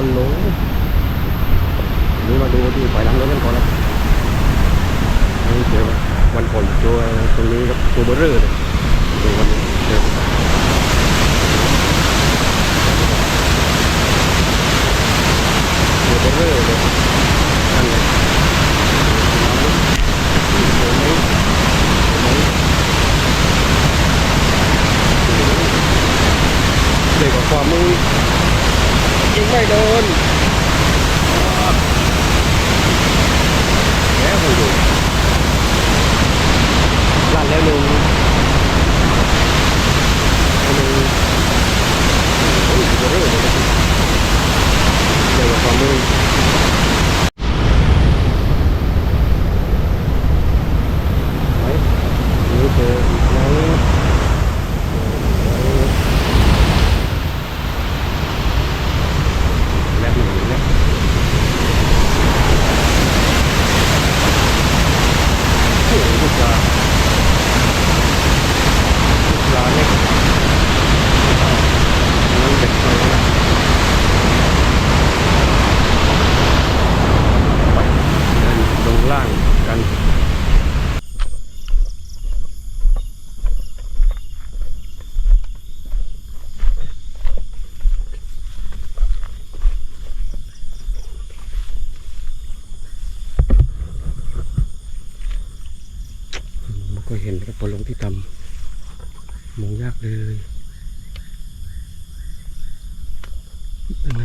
ฮัลโหลนี่มาดูที่ปล่อยหลังรถกันก่อนนะนี่เจอวันก่อนเจอตรงนี้ครับตัวเบอร์เรอร์เลยดูวันนี้เจอตัวเบอร์เรอร์เลยนั่นเลยเห็นไมเห็นไหมเด็กกว่าความมือยิง ไม่โดนแล้วไปดูลั่นแล้วหนึ่งอันหนึ่งโอ้ยเบอร์เรอร์เลยเด็กกว่าความมือ ไหนนี่เจออีกไหมแลบหนึ่งแลบโอ้โหลูกปลาลูกปลาเล็กนั่นเด็กเลยนะไปเดินลงล่างกัน ไม่เคยเห็นกระปลงที่ต่ำ มองยากเลยยังไง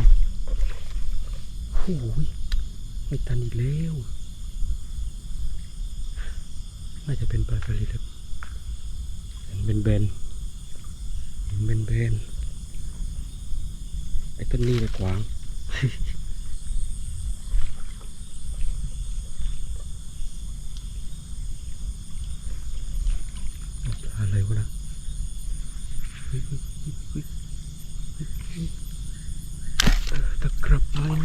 โอ้ยไม่ตันอีกแล้ว น่าจะเป็นปลาสลิดครับเห็นเป็นเบนเห็นเป็นเบนไอ้ต้นนี้เลยขวาง อะไรวะนะเฮ้ยเฮ้ยเฮ้ยเฮ้ยเฮ้ยเฮ้ยเออตะกรับมัน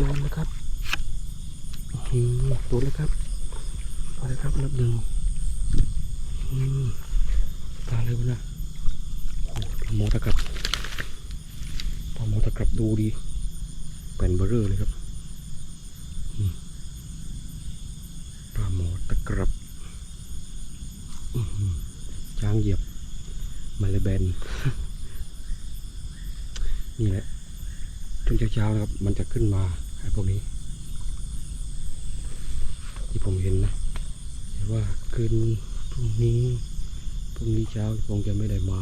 โดนแล้วครับอืมโดนแล้วครับมาแล้วครับนับหนึ่งอืมตาเลยวะนะโอ้ปลาหมอตะกรับปลามอตะกรับดูดีแป่นเบอร์เรอร์เลยครับปลาหมอตะกรับอื้อหือช้างเหยียบมันเลยแบน นี่แหละช่วงเช้าๆนะครับ มันจะขึ้นมา พวกนี้ ที่ผมเห็นนะแต่ว่าคืนพรุ่งนี้พรุ่งนี้เช้าคงจะไม่ได้มา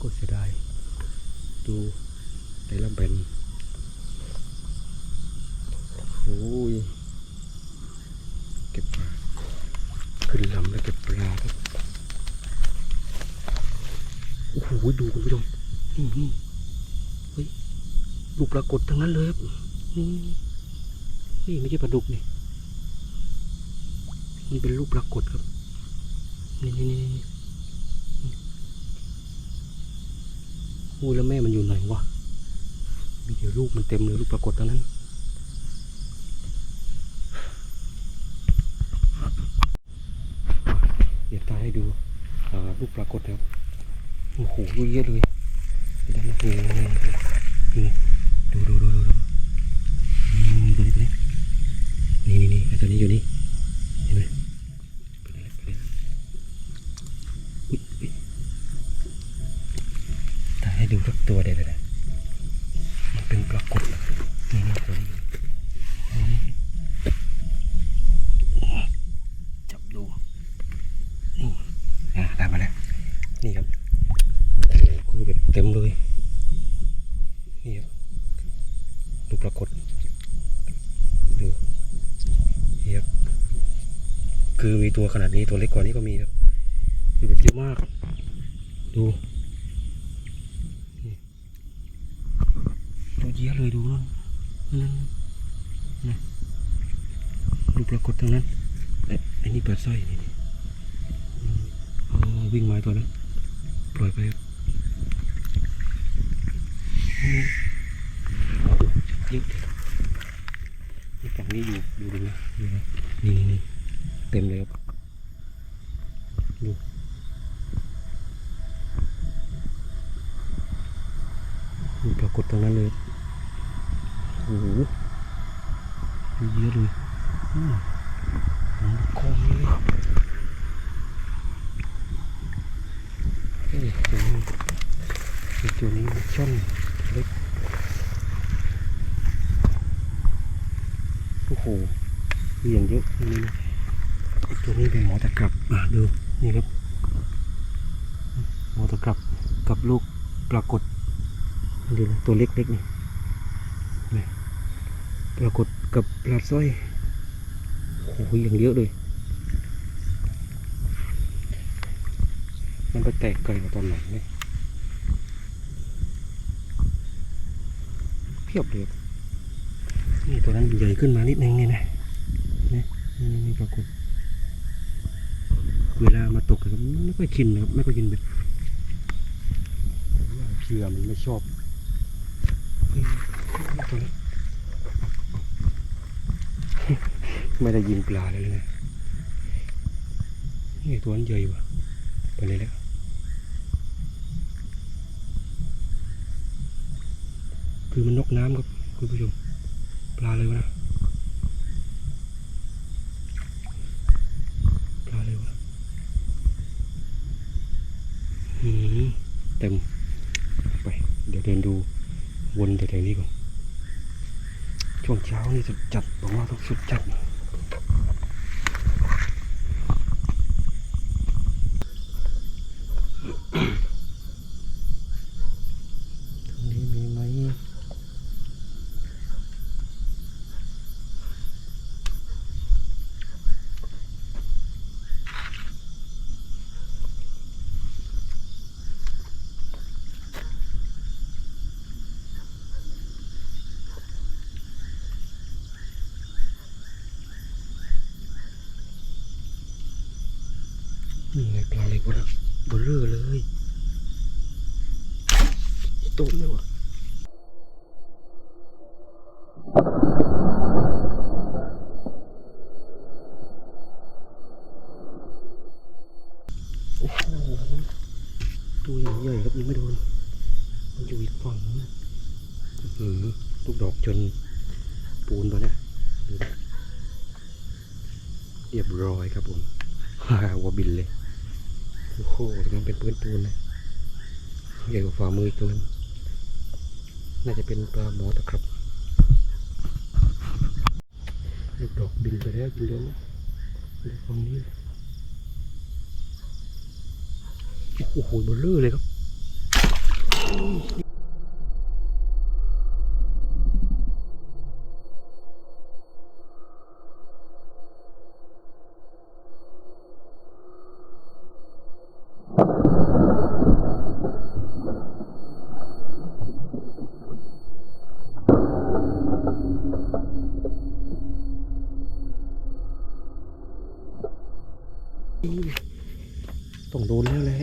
ก็เสียดายดูได้ลำเป็นโอ้ยเก็บปลาขึ้นลำแล้วเก็บปลาครับโอ้โหดูคุณผู้ชมนี่นี่ ลูก ปรากฏทั้งนั้นเลยนี่นี่ไม่ใช่ปลาดุกนี่มันเป็นลูกปรากฏครับนี่นี่นี่โอ้แล้วแม่มันอยู่ไหนวะมีแต่ลูกมันเต็มเลยลูกปรากฏทั้งนั้นเดี๋ยวตาให้ดูลูกปรากฏครับโอ้โหเยอะเลยดี๋ยวนะโอ้โหนี่ ดูดูดูดูดูอืมตัวนี้ตัวนี้นี่นี่นี่ไอ้ ตัวนี้อยู่นี่เห็นไหมไปเลยไปเลยอุ๊ยอุ๊ยถ่ายให้ดูสักตัวเด็ดเลยมันเป็นปรากฏนี่นี่ตัวนี้จับดูนี่อะได้มาแล้วนี่ครับคือแบบเต็มเลยนี่ครับดูปรากฏ ดูเฮียบคือมี ตัวขนาดนี้ตัวเล็กกว่านี้ก็มีครับคือแบบเยอะมาก ดูนี่ตัวเยอะเลยดูนั่นนั่นนั่นดูปรากฏตรงนั้นเอ๊ะอันนี้เปิดสร้อยนี่อ๋อวิ่งมาตัวนั้นปล่อยไปเยอะเลยนี่ฝั่งนี้อยู่ดูดูนะดูนะนี่นี่นี่เต็มเลยครับ ดูมีปรากฏตรงนั้นเลยโอ้โหเยอะเลยมันกองเลยเอ้ยตัวนี้ตัวนี้มันช่อนเล็กโอ้โหมียงเยอะนี่ตัวนี้เป็นหมอตะกรับดู นี่ครับหมตะกรับกับลูกปรากฏดูนะตัวเล็กๆนี่นี่ปรากฏกับปลาสร้อยโอ้โหอย่างเยอะเลย มันไปแตกไกลกว่าตอนไหนเนี่ยเพียบเลยนี่ตัวนั้นใหญ่ขึ้นมานิดนึงนี่นะนี่นี่นี่ปรากฏ เวลามาตกนะครับไม่ค่อยชินนะครับไม่ค่อยชินเบ็ดว่าเชื่อมันไม่ชอบไม่ได้ยิงปลาเลยนะนี่ตัวนั้นใหญ่ว่ะไปเลยแล้วคือมันนกน้ำครับคุณผู้ชมปลาเลยวะนะปลาเลยวะ อืม เต็มไป เดี๋ยวเดินดูวนแถวๆนี้ก่อน ช่วงเช้านี่สุดจัดผมว่าต้องสุดจัดตรงนี้มีไหม นี่ไงปลาเล็กวะนะบลเลอร์เลยตัวเลยวะโอ้โหตัวใหญ่ครับยังไม่โดน มันอยู่อีกฝั่งนะอื้อหือลูกดอกจนปูนตัวเนี้ยดูดิเรียบร้อยครับผมฮ่าวัวบินเลย โอ้โหตรงนั้นเป็นปืนปูนเลยใหญ่กว่าฝ่ามือตัวนึงน่าจะเป็นปลาหมอตะครับลูกดอกบินไปแล้วบินแล้วนะดูฝั่งนี้เลโอ้โหเบลเลอร์เลยครับ ต้องโดนแล้วแหละ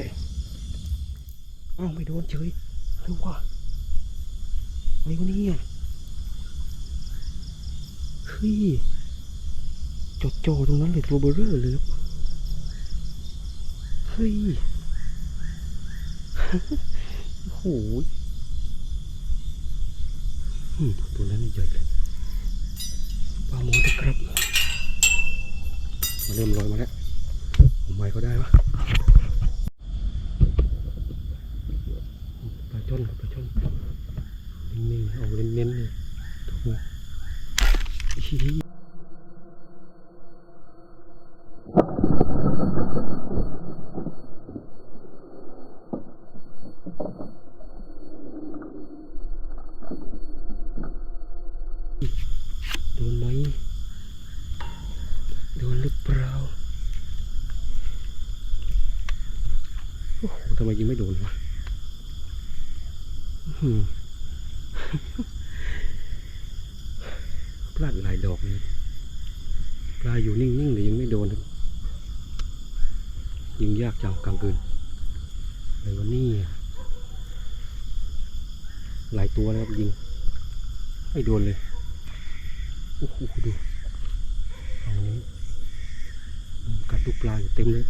อ้าวไม่โดนเฉยรือว่าอะไรวะเนี่ยเฮ้ยจอดจอตรงนั้นเลยตัวเบลเลอร์เลยเฮ้ยโอ้โหตัวนั้นใหญ่เลยปลาหมอตะครับ มาเริ่มลอยมาแล้วผมไม่ ก็ได้วะปลาช่อนครับปลาช่อนนิ่งๆเอาเน้นๆเลยถูกไหมชี้โดนไหมโดนหรือเปล่า โอ้โหทำ ไมยิงไม่โดนวะพลาดหลายดอกเลยปลาอยู่นิ่งๆเลยยังไม่โดนครับยิงยากจังกลางคืนอะไรวะเนี่หลายตัวนะครับยิง ไม่โดนเลยโอ้โหดูฝั่งนี้กัดลูกปลาอยู่เต็มเลย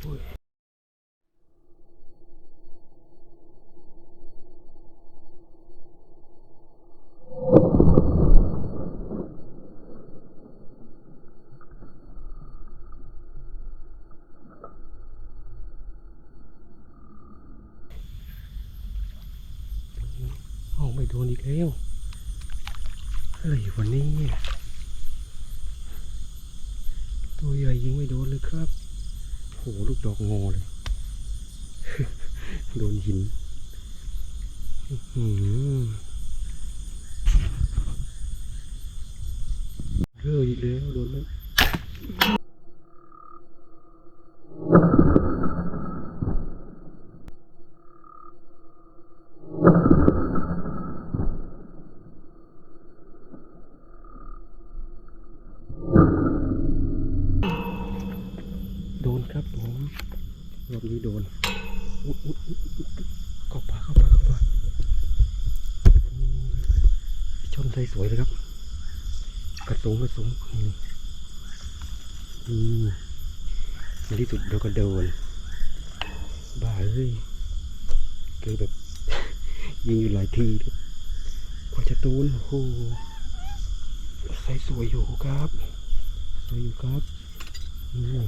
โอ้ยเอาไม่โดนอี กแล้วอะไรวันนี้ตัวใหญ่ยิงไม่โดนเลยครับโหลูกดอกงอเลย โดนหินอื้ออเรื่อยอีกแล้วโดนแล้ว สวยเลยครับ กระสุงกระสุงนี่อืมในที่สุดเราก็โดน บ้าเอ้ยเกิดแบบ ยิงอยู่หลายทีครับกว่าจะตูนโอ้โหใส่สวยอยู่ครับสวยอยู่ครับอืม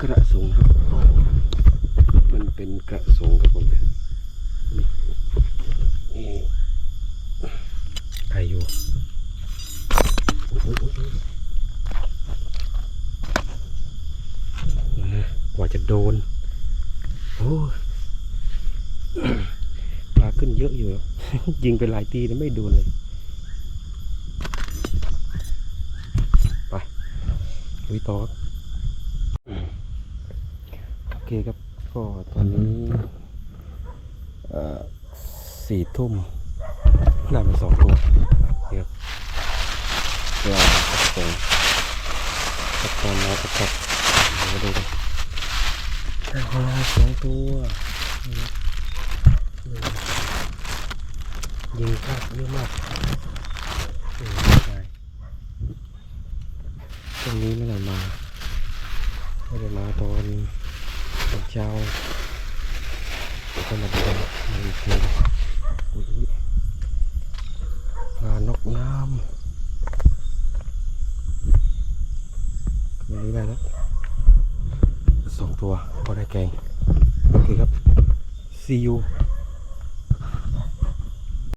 กระสงครับมันเป็นกระสงครับผมเนี่ ยนี่นี่ใครอยู่กว่าจะโดน โอ้ยปลาขึ้นเยอะอยู่ ยิงไปหลายตีแล้วไม่โดนเลย ไปลุยต่อครับ โอเคครับ ก็ตอนนี้ สี่ทุ่มน่าเป็นสองทุ่มนี่ครับเวลาสองกับตอนน้อยกับเดี๋ยวมาดูกันได้าสองตัวยิงพลาดเยอะมากตรงนี้ไม่ได้มาไม่ได้มาตอนตอนเช้าก็มาดูกันมาอีกที อุ๊ยปลานกน้ำคืนนี้ได้แล้วสองตัวพอได้แกง โอเคครับ see you